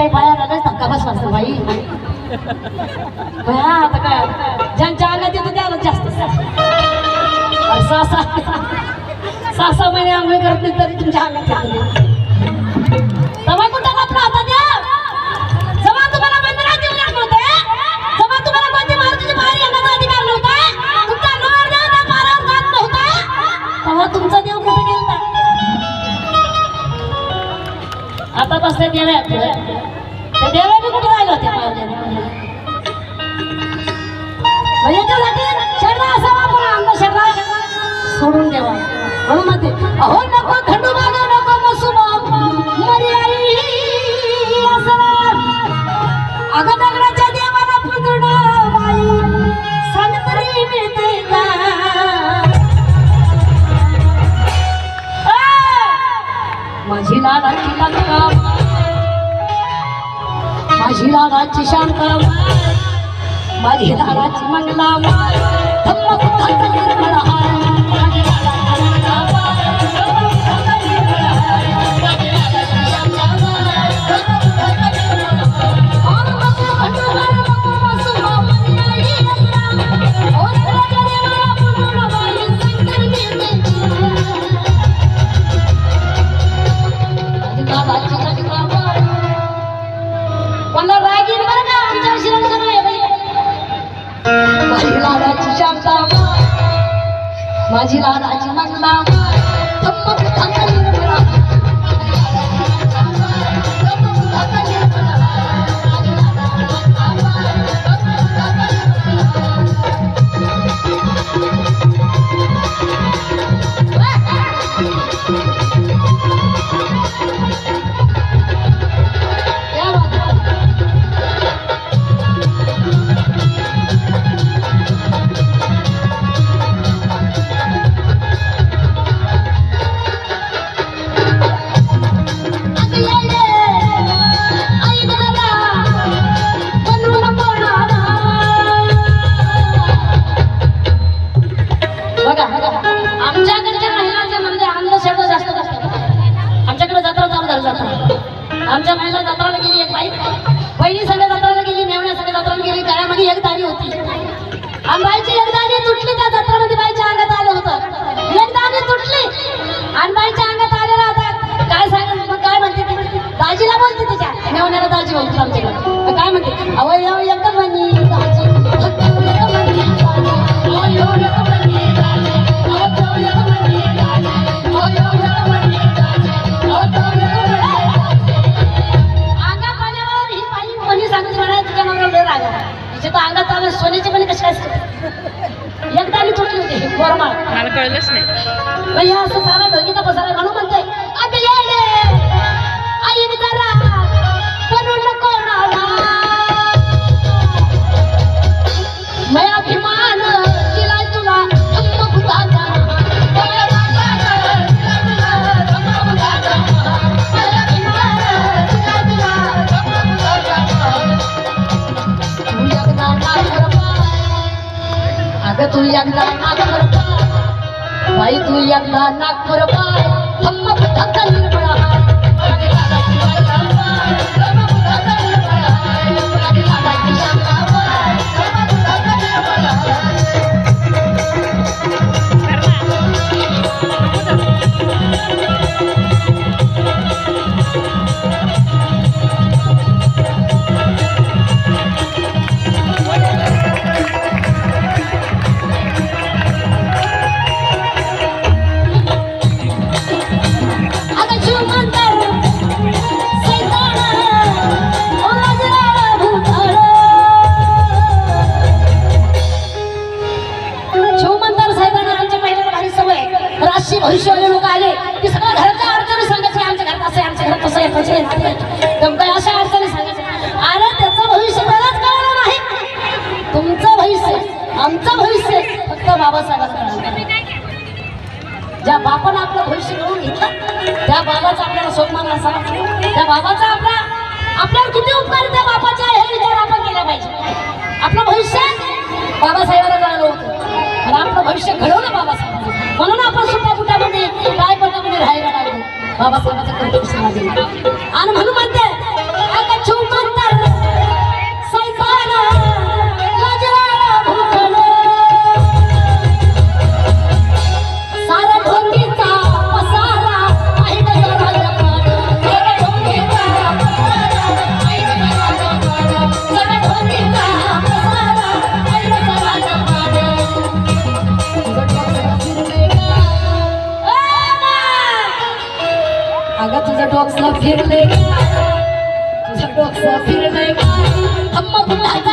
काही बाया लागेल धक्का बस वाजता बाई. हा आता काय? ज्यांच्या अंगात येतं त्याला जास्त. अरे सहा सहा सहा सहा महिने आंघोळ करत नाही तरी तुमच्या अंगात येतो आता बसले देव्या त्या देव्या बी कुठे राहिल्या होत्या पावल्या मग याच्यासाठी शर्मा असावा पण अंधश्रद्धा सोडून देवा. म्हणून म्हणते अहो नको खंडू मागा नको मसुबा मरी आई असला अगं दगडाच्या देवाला पुजून बाई सांग मिळते का? माझी लाडाची लंका माझी लाडाची शांता माझी लाडाची मंगला धम्मक निर्मळ माझी लाडाची माझी लाडाची मंगला धम्मक कळलंच नाही. मग असं सारा ढोंगीचा पसारा म्हणून म्हणते. येडे आई जरा बनून कोणाला अभिमान दिलाय तुला. धम्म तू अगं तू एकदा बाई तू एकदा नागपूर पाय नेमकं अशा अडचणी सांगायचे अरे त्याचं भविष्य बरंच कळलं नाही तुमचं भविष्य आमचं भविष्य फक्त बाबासाहेबांचं कळलं ज्या बापानं आपलं भविष्य मिळवून घेतलं त्या बाबाचा आपल्याला सोपमान असावा त्या बाबाचा आपला आपल्यावर किती उपकार त्या बापाचे आहे हे विचार आपण केला पाहिजे. आपलं भविष्य बाबासाहेबांना कळलं होतं. आणि आपलं भविष्य घडवलं बाबासाहेब ಬಾಬಾ ಸಾಹೇಬ್ ಕುಟುಂಬ ಆನ ನಾನು ಹನುಮಂತೆ तुझं डोकं फिरलंय का? तुझं डोकं फिरलंय का? अम्मा कुणाचा निर्मळ हाय